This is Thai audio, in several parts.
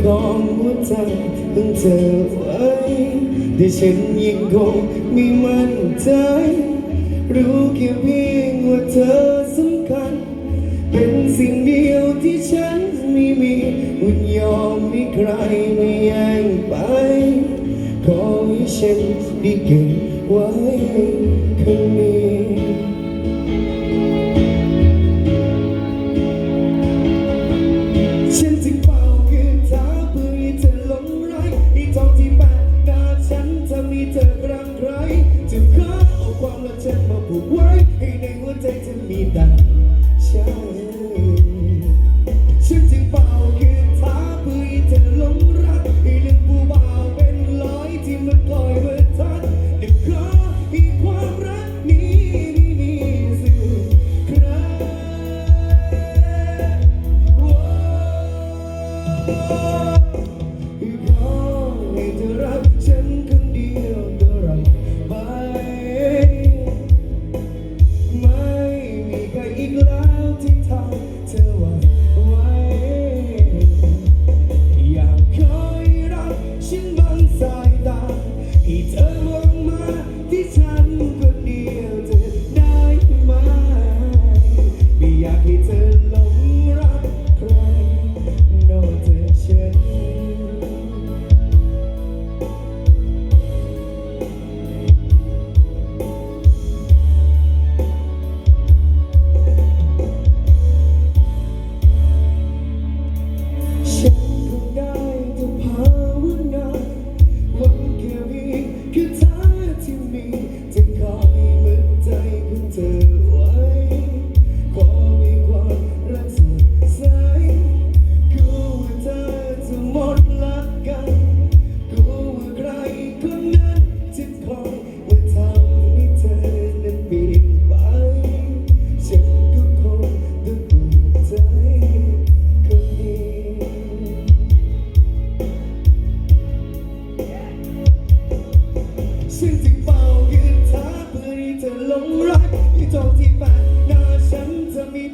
ครองหัวใจของเจอไว้แต่ฉันยังคงไม่มั่นใจ รู้แค่เพียงว่าเธอสำคัญ เป็นสิ่งเดียวที่ฉันไม่มีวันยอมให้ใครไม่แย่งไป ขอให้ฉันได้เก็บไว้ จะมีเธอรังใครจะขอเอาความรักฉันมาผูกไว้ ให้ในหัวใจจะมีดังใช่ฉันจึงเป่าคือท้าเพื่อเธอลงรักให้เรื่องบูบาวเป็นรอยที่มันคอยเมื่อทัดเด็กขอให้ความรักนี้ไม่มีสิ้นใครโอ้ hated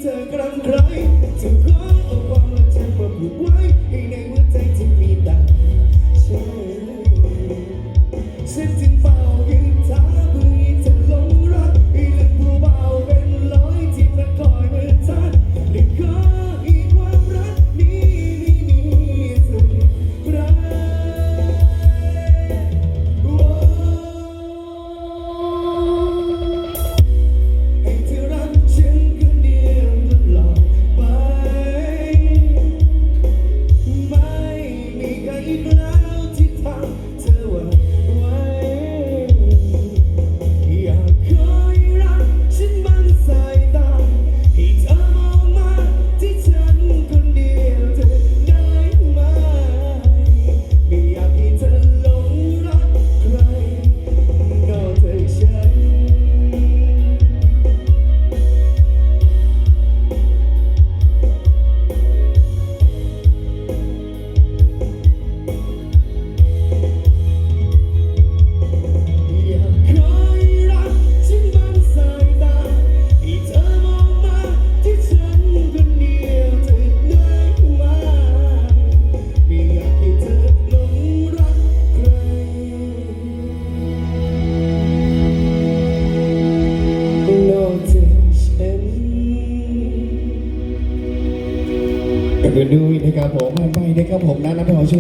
เธอครั้งใรจะรัก people ครผมไม่ไม่นะครับผมนะน้ำพอช่วย